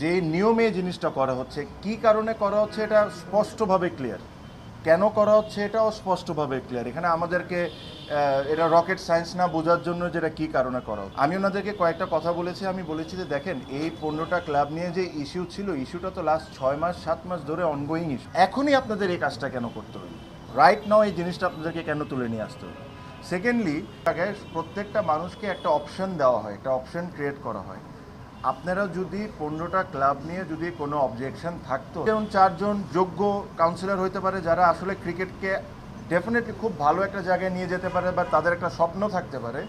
যে নিয়মে জিনিসটা করা হচ্ছে, কি কারণে করা হচ্ছে এটা স্পষ্টভাবে ক্লিয়ার কেন করা হচ্ছে এটাও স্পষ্টভাবে ক্লিয়ার এখানে আমাদেরকে এটা রকেট সায়েন্স না বোঝার জন্য যেটা কি কারণে করা হচ্ছে। আমি ওনাদেরকে কয়েকটা কথা বলেছি, আমি বলেছি যে দেখেন, এই পনেরোটা ক্লাব নিয়ে যে ইস্যু ছিল ইস্যুটা তো লাস্ট ছয় মাস, সাত মাস ধরে অনগোয়িং ইস্যু এখনই আপনাদের এই কাজটা কেন করতে হবে? রাইট নাও এই জিনিসটা আপনাদেরকে কেন তুলে নিয়ে আসতে হবে? সেকেন্ডলি তাকে প্রত্যেকটা মানুষকে একটা অপশন দেওয়া হয়, একটা অপশন ক্রিয়েট করা হয়। আপনারা যদি পনেরোটা ক্লাব নিয়ে যদি কোনো অবজেকশন থাকতো, যেমন চারজন যোগ্য কাউন্সিলর হতে পারে যারা আসলে ক্রিকেটকে ডেফিনেটলি খুব ভালো একটা জায়গায় নিয়ে যেতে পারে বা তাদের একটা স্বপ্ন থাকতে পারে,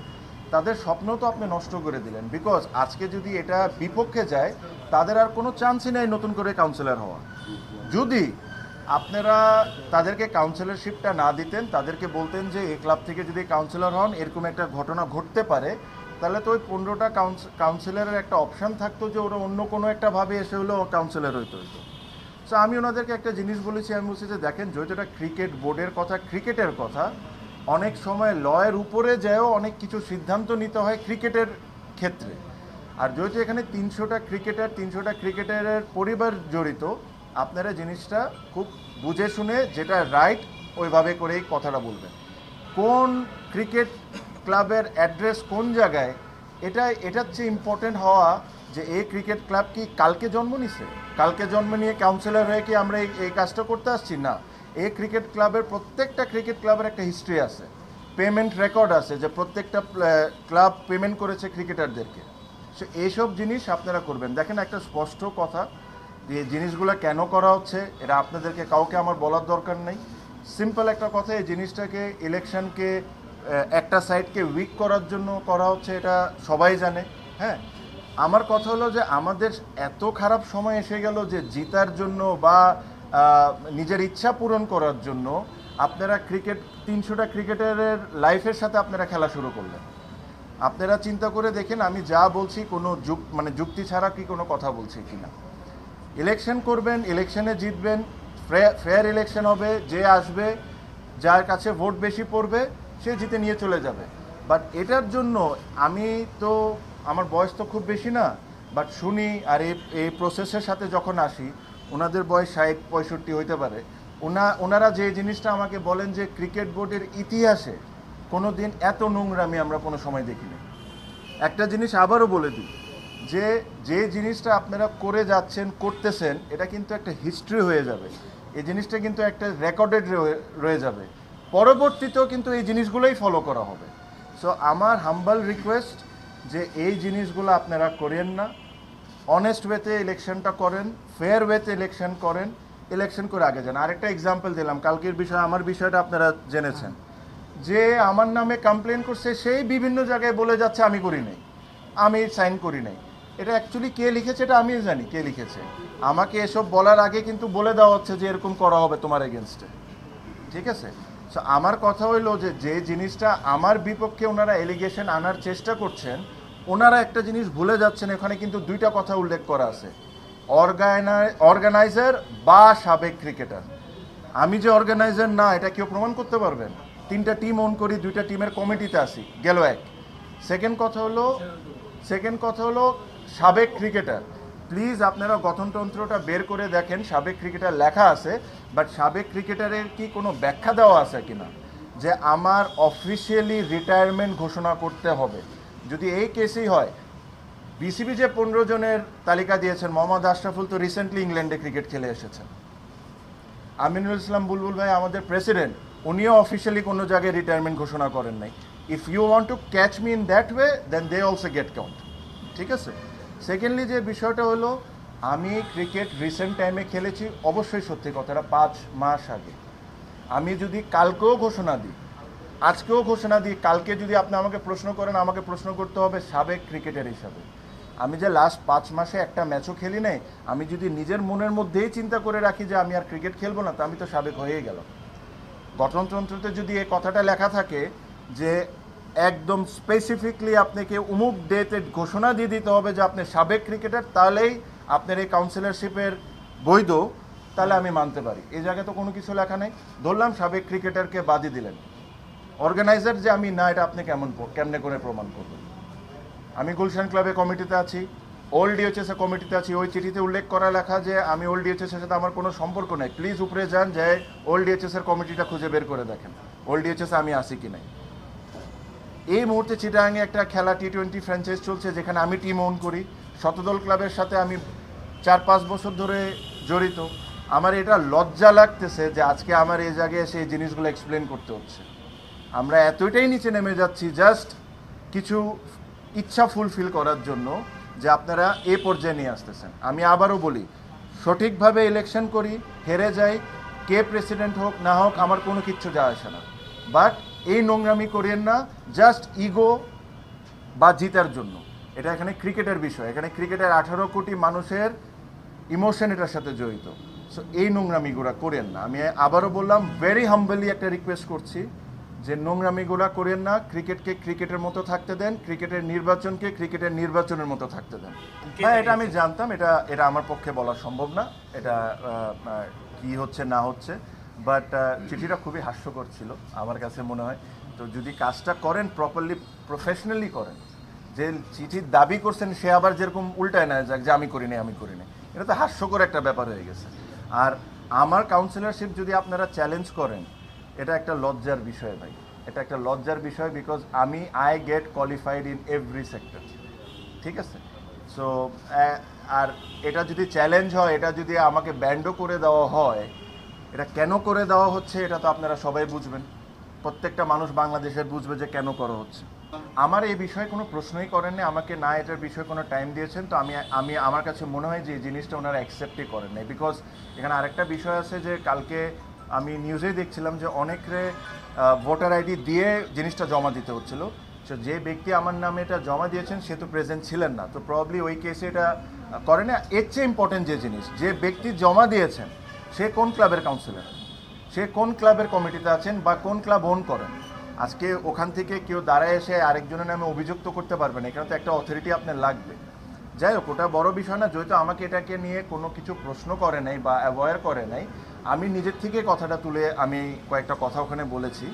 তাদের স্বপ্ন তো আপনি নষ্ট করে দিলেন। বিকজ আজকে যদি এটা বিপক্ষে যায়, তাদের আর কোনো চান্সই নেই নতুন করে কাউন্সিলর হওয়া যদি আপনারা তাদেরকে কাউন্সিলরশিপটা না দিতেন, তাদেরকে বলতেন যে এই ক্লাব থেকে যদি কাউন্সিলর হন, এরকম একটা ঘটনা ঘটতে পারে তাহলে তো ওই পনেরোটা কাউন্সিলরের একটা অপশন থাকতো যে ওরা অন্য কোনো একটা ভাবে এসে হলেও কাউন্সিলর হইতে হইতো। সো আমি ওনাদেরকে একটা জিনিস বলেছি, আমি বলছি যে দেখেন, যেহেতু এটা ক্রিকেট বোর্ডের কথা ক্রিকেটের কথা, অনেক সময় লয়ের উপরে যেও অনেক কিছু সিদ্ধান্ত নিতে হয় ক্রিকেটের ক্ষেত্রে। আর যেহেতু এখানে তিনশোটা ক্রিকেটার তিনশোটা ক্রিকেটারের পরিবার জড়িত, আপনারা জিনিসটা খুব বুঝে শুনে যেটা রাইট ওইভাবে করেই কথাটা বলবেন। কোন ক্রিকেট ক্লাবের অ্যাড্রেস কোন জায়গায় এটা এটার চেয়ে ইম্পর্টেন্ট হওয়া যে এই ক্রিকেট ক্লাব কি কালকে জন্ম নিছে? কালকে জন্ম নিয়ে কাউন্সিলর হয়ে কি আমরা এই এই কাজটা করতে আসছি? না। এই ক্রিকেট ক্লাবের প্রত্যেকটা ক্রিকেট ক্লাবের একটা হিস্ট্রি আছে। পেমেন্ট রেকর্ড আছে যে প্রত্যেকটা ক্লাব পেমেন্ট করেছে ক্রিকেটারদেরকে সো এইসব জিনিস আপনারা করবেন। দেখেন একটা স্পষ্ট কথা যে জিনিসগুলো কেন করা হচ্ছে, এটা আপনাদেরকে কাউকে আমার বলার দরকার নেই। সিম্পল একটা কথা, এই জিনিসটাকে ইলেকশনকে একটা সাইডকে উইক করার জন্য করা হচ্ছে, এটা সবাই জানে হ্যাঁ? আমার কথা হলো যে আমাদের এত খারাপ সময় এসে গেল যে জিতার জন্য বা নিজের ইচ্ছা পূরণ করার জন্য আপনারা ক্রিকেট তিনশোটা ক্রিকেটারের লাইফের সাথে আপনারা খেলা শুরু করলেন। আপনারা চিন্তা করে দেখেন, আমি যা বলছি কোনো যুক মানে যুক্তি ছাড়া কি কোনো কথা বলছি কি না ইলেকশন করবেন ইলেকশনে জিতবেন ফেয়ার ইলেকশন হবে, যে আসবে, যার কাছে ভোট বেশি পড়বে সে জিতে নিয়ে চলে যাবে। বাট এটার জন্য আমি তো, আমার বয়স তো খুব বেশি না বাট শুনি আর এই এই প্রসেসের সাথে যখন আসি, ওনাদের বয়স ষাট, পঁয়ষট্টি হইতে পারে, ওনা, ওনারা যে জিনিসটা আমাকে বলেন যে ক্রিকেট বোর্ডের ইতিহাসে কোনো দিন এত নোংরামি আমরা কোনো সময় দেখিনি। একটা জিনিস আবারও বলে দিই, যে যে জিনিসটা আপনারা করে যাচ্ছেন, করতেছেন, এটা কিন্তু একটা হিস্ট্রি হয়ে যাবে। এই জিনিসটা কিন্তু একটা রেকর্ডেড রয়ে যাবে। পরবর্তীতেও কিন্তু এই জিনিসগুলোই ফলো করা হবে। সো আমার হাম্বাল রিকোয়েস্ট যে এই জিনিসগুলো আপনারা করেন না। অনেস্ট ওয়েতে ইলেকশনটা করেন ফেয়ার ওয়েতে ইলেকশন করেন ইলেকশন করে আগে যান। আরেকটা এক্সাম্পল দিলাম, কালকের বিষয়, আমার বিষয়টা আপনারা জেনেছেন। যে আমার নামে কমপ্লেন করছে, সেই বিভিন্ন জায়গায় বলে যাচ্ছে, আমি করি নাই। আমি সাইন করি নাই। এটা অ্যাকচুয়ালি কে লিখেছে, এটা আমিও জানি কে লিখেছে। আমাকে এসব বলার আগে কিন্তু বলে দেওয়া হচ্ছে যে এরকম করা হবে তোমার এগেনস্টে ঠিক আছে? আমার কথা হইল যে যে জিনিসটা আমার বিপক্ষে ওনারা এলিগেশন আনার চেষ্টা করছেন, ওনারা একটা জিনিস ভুলে যাচ্ছেন, এখানে কিন্তু দুইটা কথা উল্লেখ করা আছে। অর্গানাইজার বা সাবেক ক্রিকেটার আমি যে অর্গানাইজার না, এটা কেউ প্রমাণ করতে পারবেন তিনটা টিম অন করি, দুইটা টিমের কমিটিতে আসি গেল এক। সেকেন্ড কথা হলো সেকেন্ড কথা হলো, সাবেক ক্রিকেটার প্লিজ আপনারা গঠনতন্ত্রটা বের করে দেখেন, সাবেক ক্রিকেটার লেখা আছে বাট সাবেক ক্রিকেটারের কি কোনো ব্যাখ্যা দেওয়া আছে কিনা? যে আমার অফিসিয়ালি রিটায়ারমেন্ট ঘোষণা করতে হবে। যদি এই কেসই হয় বিসিবি যে পনেরো জনের তালিকা দিয়েছেন, মোহাম্মদ আশরাফুল তো রিসেন্টলি ইংল্যান্ডে ক্রিকেট খেলে এসেছেন। আমিনুল ইসলাম বুলবুল ভাই, আমাদের প্রেসিডেন্ট উনিও অফিসিয়ালি কোনো জায়গায় রিটায়ারমেন্ট ঘোষণা করেন নাই। If you want to catch me in that way then they also get count ঠিক আছে? সেকেন্ডলি যে বিষয়টা হলো, আমি ক্রিকেট রিসেন্ট টাইমে খেলেছি, অবশ্যই সত্যি কথাটা, পাঁচ মাস আগে। আমি যদি কালকেও ঘোষণা দিই, আজকেও ঘোষণা দিই, কালকে যদি আপনি আমাকে প্রশ্ন করেন, আমাকে প্রশ্ন করতে হবে সাবেক ক্রিকেটার হিসাবে। আমি যে লাস্ট পাঁচ মাসে একটা ম্যাচও খেলি নাই, আমি যদি নিজের মনের মধ্যেই চিন্তা করে রাখি যে আমি আর ক্রিকেট খেলব না, তো আমি তো সাবেক হয়েই গেলাম। গঠনতন্ত্রতে যদি এই কথাটা লেখা থাকে যে একদম স্পেসিফিকলি আপনাকে উমুক ডেতে ঘোষণা দিয়ে দিতে হবে যে আপনি সাবেক ক্রিকেটার তাহলেই আপনার এই কাউন্সিলরশিপের বৈধ, তাহলে আমি মানতে পারি। এই জায়গায় তো কোনো কিছু লেখা নেই। ধরলাম সাবেক ক্রিকেটারকে বাদই দিলেন। অর্গানাইজার যে আমি, না, এটা আপনি কেমন কেমনে করে প্রমাণ করবেন? আমি গুলশান ক্লাবে কমিটিতে আছি ওল্ড ডিএচএস কমিটিতে আছি। ওই চিঠিতে উল্লেখ করা লেখা যে, আমি ওল্ড ডিএচএস এর সাথে আমার কোনো সম্পর্ক নাই। প্লিজ উপরে যান যে ওল্ড ডিএচএস এর কমিটিটা খুঁজে বের করে দেখেন। ওল্ড ডিএচএস আমি আসি কি নাই? এই মুহূর্তে চিটাগাংয়ে একটা খেলা টি টোয়েন্টি ফ্র্যাঞ্চাইজ চলছে, যেখানে আমি টিম ওন করি। শতদল ক্লাবের সাথে আমি চার পাঁচ বছর ধরে জড়িত। আমার এটা লজ্জা লাগতেছে যে আজকে আমার এই জায়গায় এসে এই জিনিসগুলো এক্সপ্লেন করতে হচ্ছে। আমরা এতটাই নিচে নেমে যাচ্ছি জাস্ট কিছু ইচ্ছা ফুলফিল করার জন্য যে আপনারা এ পর্যায়ে নিয়ে আসতেছেন। আমি আবারও বলি, সঠিকভাবে ইলেকশন করি, হেরে যাই, কে প্রেসিডেন্ট হোক, না হোক, আমার কোনো কিচ্ছু যায় আসে না। বাট এই নোংরামি করেন না জাস্ট ইগো বা জিতার জন্য। এটা এখানে ক্রিকেটের বিষয়। এখানে ক্রিকেটের আঠারো কোটি মানুষের ইমোশন এটার সাথে জড়িত। সো এই নোংরামিগুলা করেন না। আমি আবারও বললাম ভেরি হাম্বলি একটা রিকোয়েস্ট করছি যে নোংরামিগুলা করেন না ক্রিকেটকে ক্রিকেটের মতো থাকতে দেন ক্রিকেটের নির্বাচনকে ক্রিকেটের নির্বাচনের মতো থাকতে দেন। হ্যাঁ এটা আমি জানতাম এটা এটা আমার পক্ষে বলা সম্ভব না। এটা কি হচ্ছে না হচ্ছে। বাট চিঠিটা খুবই হাস্যকর ছিল, আমার কাছে মনে হয়। তো যদি কাজটা করেন প্রপারলি প্রফেশনালি করেন, যে চিঠির দাবি করছেন, সে আবার যেরকম উল্টায় না যাক যে আমি করিনি আমি করিনি এটা তো হাস্যকর একটা ব্যাপার হয়ে গেছে। আর আমার কাউন্সিলরশিপ যদি আপনারা চ্যালেঞ্জ করেন, এটা একটা লজ্জার বিষয় ভাই। এটা একটা লজ্জার বিষয় বিকজ আমি I get qualified in every sector ঠিক আছে? সো আর এটা যদি চ্যালেঞ্জ হয়, এটা যদি আমাকে ব্যান্ডও করে দেওয়া হয় এটা কেন করে দেওয়া হচ্ছে, এটা তো আপনারা সবাই বুঝবেন। প্রত্যেকটা মানুষ বাংলাদেশের বুঝবে যে কেন করা হচ্ছে। আমার এই বিষয়ে কোনো প্রশ্নই করেননি, আমাকে না এটার বিষয়ে কোনো টাইম দিয়েছেন, তো আমি আমি আমার কাছে মনে হয় যে এই জিনিসটা ওনারা অ্যাকসেপ্টই করেন নাই। বিকজ এখানে আরেকটা বিষয় আছে যে কালকে আমি নিউজেই দেখছিলাম যে অনেকরে ভোটার আইডি দিয়ে জিনিসটা জমা দিতে হচ্ছিল। তো যে ব্যক্তি আমার নামে এটা জমা দিয়েছেন, সে তো প্রেজেন্ট ছিলেন না। তো প্রবলি ওই কেসে এটা করে না এর চেয়ে ইম্পর্টেন্ট যে জিনিস, যে ব্যক্তি জমা দিয়েছেন সে কোন ক্লাবের কাউন্সিলর সে কোন ক্লাবের কমিটিতে আছেন বা কোন ক্লাব ওন করেন? আজকে ওখান থেকে কেউ দাঁড়ায় এসে আরেকজনের নামে অভিযুক্ত করতে পারবেন এখানে তো একটা অথরিটি আপনার লাগবে। যাই হোক, ওটা বড় বিষয় না, যেহেতু আমাকে এটাকে নিয়ে কোনো কিছু প্রশ্ন করে নাই বা অ্যাভয়ের করে নাই, আমি নিজের থেকে কথাটা তুলে আমি কয়েকটা কথা ওখানে বলেছি।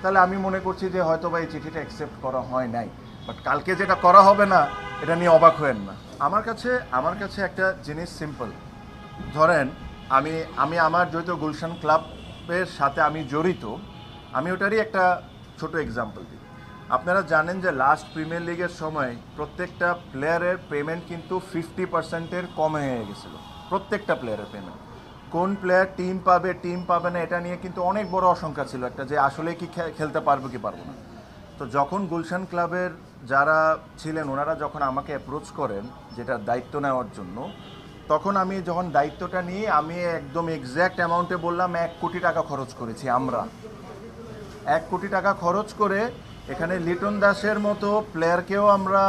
তাহলে আমি মনে করছি যে হয়তো বা এই চিঠিটা অ্যাকসেপ্ট করা হয় নাই। বাট কালকে যেটা করা হবে না, এটা নিয়ে অবাক হয়েন না। আমার কাছে আমার কাছে একটা জিনিস সিম্পল ধরেন আমি আমি আমার যেহেতু গুলশান ক্লাবের সাথে আমি জড়িত। আমি ওটারই একটা ছোট এক্সাম্পল দিই। আপনারা জানেন যে লাস্ট প্রিমিয়ার লিগের সময় প্রত্যেকটা প্লেয়ারের পেমেন্ট কিন্তু ফিফটি পার্সেন্টের কম হয়ে গেছিল। প্রত্যেকটা প্লেয়ারের পেমেন্ট কোন প্লেয়ার টিম পাবে টিম পাবে না, এটা নিয়ে কিন্তু অনেক বড় আশঙ্কা ছিল একটা যে আসলে কি খেলতে পারব কি পারব না। তো যখন গুলশান ক্লাবের যারা ছিলেন, ওনারা যখন আমাকে অ্যাপ্রোচ করেন যেটা দায়িত্ব নেওয়ার জন্য তখন আমি যখন দায়িত্বটা নিয়ে আমি একদম এক্স্যাক্ট অ্যামাউন্টে বললাম, এক কোটি টাকা খরচ করেছি আমরা। এক কোটি টাকা খরচ করে এখানে লিটন দাসের মতো প্লেয়ারকেও আমরা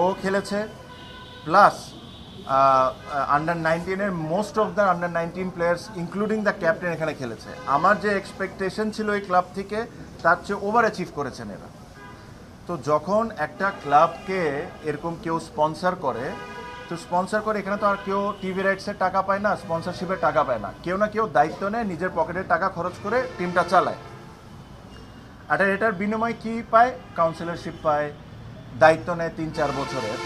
ও খেলেছে। Plus under নাইনটিনের most of the under nineteen players including the captain এখানে খেলেছে। আমার যে এক্সপেকটেশন ছিল এই ক্লাব থেকে, তার চেয়ে ওভার অ্যাচিভ করেছেন এরা। তো যখন একটা ক্লাবকে এরকম কেউ স্পন্সর করে তো স্পন্সর করে, এখানে তো আর কেউ টিভি রাইটসের টাকা পায় না স্পন্সরশিপের টাকা পায় না। কেউ না কেউ দায়িত্ব নেয়, নিজের পকেটের টাকা খরচ করে টিমটা চালায়। আর এটার বিনিময়ে কি পায়? কাউন্সিলরশিপ পায়, দায়িত্ব নেয় তিন চার বছরের।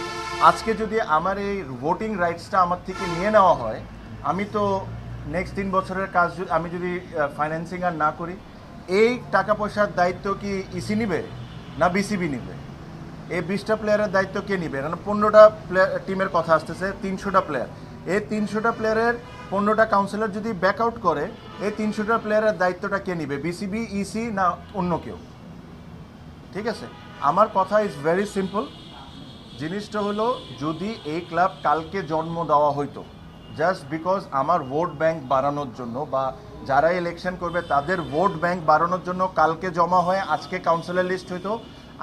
আজকে যদি আমার এই ভোটিং রাইটসটা আমার থেকে নিয়ে নেওয়া হয়, আমি তো নেক্সট তিন বছরের কাজ আমি যদি ফাইন্যান্সিং আর না করি, এই টাকা পয়সার দায়িত্ব কি ইসি নিবে না বিসিবি নিবে? এই বিশটা প্লেয়ারের দায়িত্ব কে নিবে? কারণ পনেরোটা প্লেয়ার টিমের কথা আসতেছে, তিনশোটা প্লেয়ার এই তিনশোটা প্লেয়ারের পনেরোটা কাউন্সিলর যদি ব্যাক আউট করে, এই তিনশোটা প্লেয়ারের দায়িত্বটা কে নিবে? বিসিবি ইসি না অন্য কেউ? ঠিক আছে? আমার কথা ইজ ভেরি সিম্পল জিনিসটা হলো, যদি এই ক্লাব কালকে জন্ম দেওয়া হইতো জাস্ট বিকজ আমার ভোট ব্যাংক বাড়ানোর জন্য বা যারা ইলেকশন করবে, তাদের ভোট ব্যাংক বাড়ানোর জন্য কালকে জমা হয়ে আজকে কাউন্সিলর লিস্ট হইতো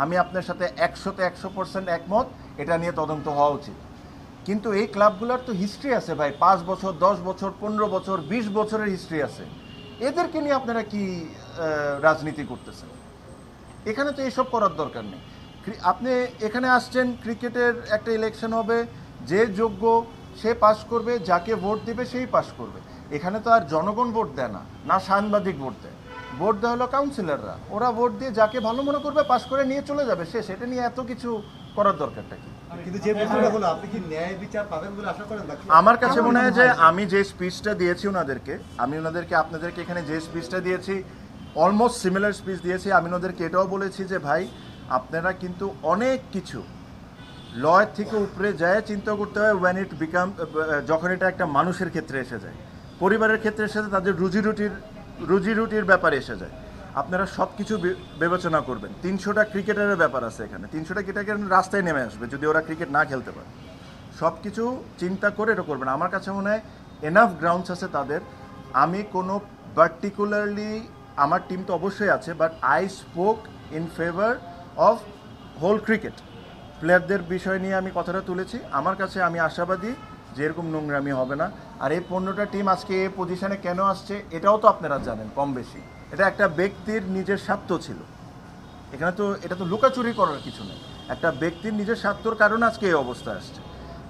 আমি আপনার সাথে একশোতে একশো পার্সেন্ট একমত, এটা নিয়ে তদন্ত হওয়া উচিত। কিন্তু এই ক্লাবগুলোর তো হিস্ট্রি আছে ভাই, পাঁচ বছর, দশ বছর, পনেরো বছর, বিশ বছরের হিস্ট্রি আছে। এদেরকে নিয়ে আপনারা কি রাজনীতি করতেছেন? এখানে তো এসব করার দরকার নেই। আপনি এখানে আসছেন, ক্রিকেটের একটা ইলেকশন হবে, যে যোগ্য সে পাশ করবে, যাকে ভোট দিবে, সেই পাশ করবে। এখানে তো আর জনগণ ভোট দেয় না না সাংবাদিক ভোট দেয়। ভোট দেওয়া হলো কাউন্সিলররা ওরা ভোট দিয়ে যাকে ভালো মনে করবে পাশ করে নিয়ে চলে যাবে। সে সেটা নিয়ে এত কিছু করার দরকারটা কি? কিন্তু যে হলো আপনি কি ন্যায় বিচার পাবেন বলে আশা করেন আমার কাছে মনে হয় যে আমি যে স্পিচটা দিয়েছি ওনাদেরকে আমি ওনাদেরকে আপনাদেরকে এখানে যে স্পিচটা দিয়েছি অলমোস্ট সিমিলার স্পিচ দিয়েছি আমি ওনাদেরকে এটাও বলেছি যে ভাই আপনারা কিন্তু অনেক কিছু লয়ের থেকে উপরে যায় চিন্তা করতে হয় ওয়েন ইট বিকাম যখন এটা একটা মানুষের ক্ষেত্রে এসে যায়। পরিবারের ক্ষেত্রে এসে যায়, তাদের রুজি রুটির রুজি রুটির ব্যাপারে এসে যায়। আপনারা সব কিছু বিবেচনা করবেন। তিনশোটা ক্রিকেটারের ব্যাপার আছে এখানে। তিনশোটা ক্রিকেটার রাস্তায় নেমে আসবে, যদি ওরা ক্রিকেট না খেলতে পারে। সব কিছু চিন্তা করে এটা করবেন। আমার কাছে মনে হয় এনাফ গ্রাউন্ডস আছে তাদের। আমি কোনো পার্টিকুলারলি আমার টিম তো অবশ্যই আছে but I spoke in favour of whole cricket প্লেয়ারদের বিষয় নিয়ে আমি কথাটা তুলেছি। আমার কাছে আমি আশাবাদী যে এরকম নোংরামি হবে না। আর এই পনেরোটা টিম আজকে এই পজিশনে কেন আসছে, এটাও তো আপনারা জানেন কম বেশি। এটা একটা ব্যক্তির নিজের স্বার্থ ছিল। এখানে তো, এটা তো লুকাচুরি করার কিছু নেই। একটা ব্যক্তির নিজের স্বার্থর কারণে আজকে এই অবস্থা আসছে।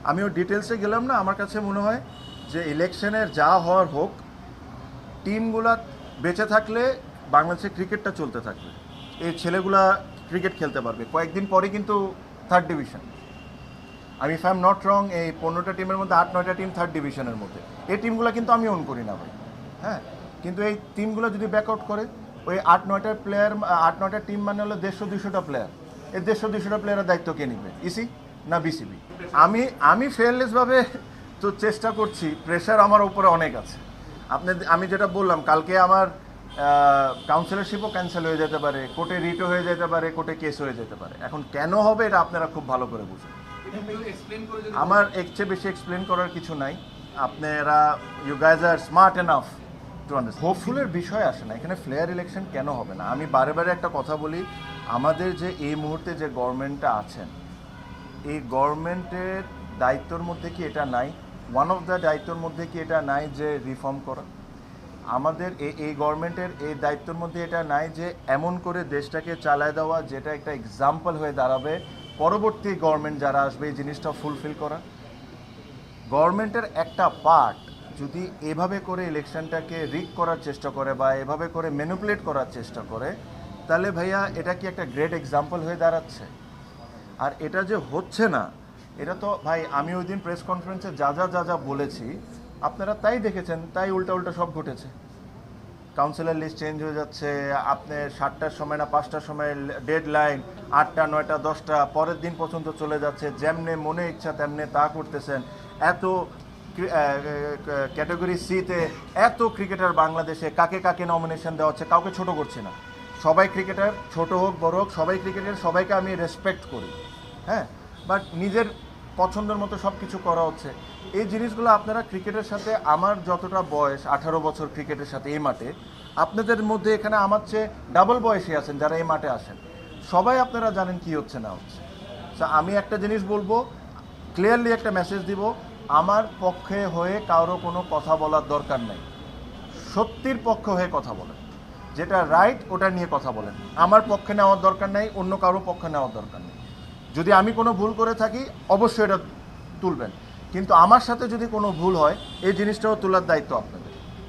আমিও ডিটেলসে গেলাম না, আমার কাছে মনে হয় যে ইলেকশনের যা হওয়ার হোক টিমগুলা বেঁচে থাকলে বাংলাদেশের ক্রিকেটটা চলতে থাকবে। এই ছেলেগুলা ক্রিকেট খেলতে পারবে। কয়েকদিন পরে কিন্তু থার্ড ডিভিশন আমি if I am not wrong এই পনেরোটা টিমের মধ্যে আট, নয়টা টিম থার্ড ডিভিশনের মধ্যে। এই টিমগুলো কিন্তু আমি অন করি না ভাই। হ্যাঁ? কিন্তু এই টিমগুলো যদি ব্যাকআউট করে, ওই আট, নয়টা প্লেয়ার আট, নয়টা টিম মানে হলো দেড়শো দুশোটা প্লেয়ার এই দেড়শো দুশোটা প্লেয়ারের দায়িত্ব কে নিবে ইসি না বিসিবি আমি আমি ফেয়ারলেসভাবে তো চেষ্টা করছি প্রেশার আমার উপরে অনেক আছে। আপনি, আমি যেটা বললাম, কালকে আমার কাউন্সিলরশিপও ক্যান্সেল হয়ে যেতে পারে কোর্টে রিটও হয়ে যেতে পারে কোর্টে কেস হয়ে যেতে পারে। এখন কেন হবে এটা আপনারা খুব ভালো করে বুঝুন। আমার এর চেয়ে বেশি এক্সপ্লেন করার কিছু নাই। আপনারা you guys are smart enough to understand হোপফুলের বিষয় আসে না, এখানে ফ্লেয়ার ইলেকশন কেন হবে না? আমি বারে বারে একটা কথা বলি, আমাদের যে এই মুহূর্তে যে গভর্নমেন্টটা আছেন, এই গভর্নমেন্টের দায়িত্বর মধ্যে কি এটা নাই? ওয়ান অফ দ্য দায়িত্বর মধ্যে কি এটা নাই যে রিফর্ম করা? আমাদের এই এই গভর্নমেন্টের এই দায়িত্বর মধ্যে এটা নাই যে এমন করে দেশটাকে চালায় দেওয়া, যেটা একটা এক্সাম্পল হয়ে দাঁড়াবে পরবর্তী গভর্নমেন্ট যারা আসবে এই জিনিসটা ফুলফিল করা। গভর্নমেন্টের একটা পার্ট যদি এভাবে করে ইলেকশনটাকে রিক করার চেষ্টা করে বা এভাবে করে ম্যানুপুলেট করার চেষ্টা করে, তাহলে ভাইয়া এটা কি একটা গ্রেট এক্সাম্পল হয়ে দাঁড়াচ্ছে? আর এটা যে হচ্ছে না, এটা তো ভাই আমি ওই দিন প্রেস কনফারেন্সে যা যা যা যা বলেছি, আপনারা তাই দেখেছেন, তাই উল্টা উল্টা সব ঘটেছে। কাউন্সিলর লিস্ট চেঞ্জ হয়ে যাচ্ছে, আপনি সাতটার সময় না পাঁচটার সময় ডেড লাইন আটটা, নয়টা, দশটা, পরের দিন পর্যন্ত চলে যাচ্ছে, যেমনে মনে ইচ্ছা তেমনে তা করতেছেন। এত ক্যাটাগরি সিতে এত ক্রিকেটার বাংলাদেশে কাকে কাকে নমিনেশন দেওয়া হচ্ছে কাউকে ছোট করছে না। সবাই ক্রিকেটার ছোট হোক, বড় হোক, সবাই ক্রিকেটার সবাইকে আমি রেসপেক্ট করি। হ্যাঁ? বাট নিজের পছন্দের মতো সব কিছু করা হচ্ছে। এই জিনিসগুলো আপনারা ক্রিকেটের সাথে, আমার যতটা বয়স, আঠারো বছর ক্রিকেটের সাথে এই মাঠে, আপনাদের মধ্যে এখানে আমার চেয়ে ডাবল বয়সী আছেন যারা এই মাঠে আসেন। সবাই আপনারা জানেন কি হচ্ছে না হচ্ছে। আমি একটা জিনিস বলব ক্লিয়ারলি একটা মেসেজ দিব, আমার পক্ষে হয়ে কারও কোনো কথা বলার দরকার নাই। সত্যির পক্ষে হয়ে কথা বলেন। যেটা রাইট ওটা নিয়ে কথা বলেন। আমার পক্ষে নেওয়ার দরকার নেই, অন্য কারও পক্ষে নেওয়ার দরকার নেই। যদি আমি কোনো ভুল করে থাকি, অবশ্যই এটা তুলবেন। কিন্তু আমার সাথে যদি কোনো ভুল হয়, এই জিনিসটাও তোলার দায়িত্ব আপনার।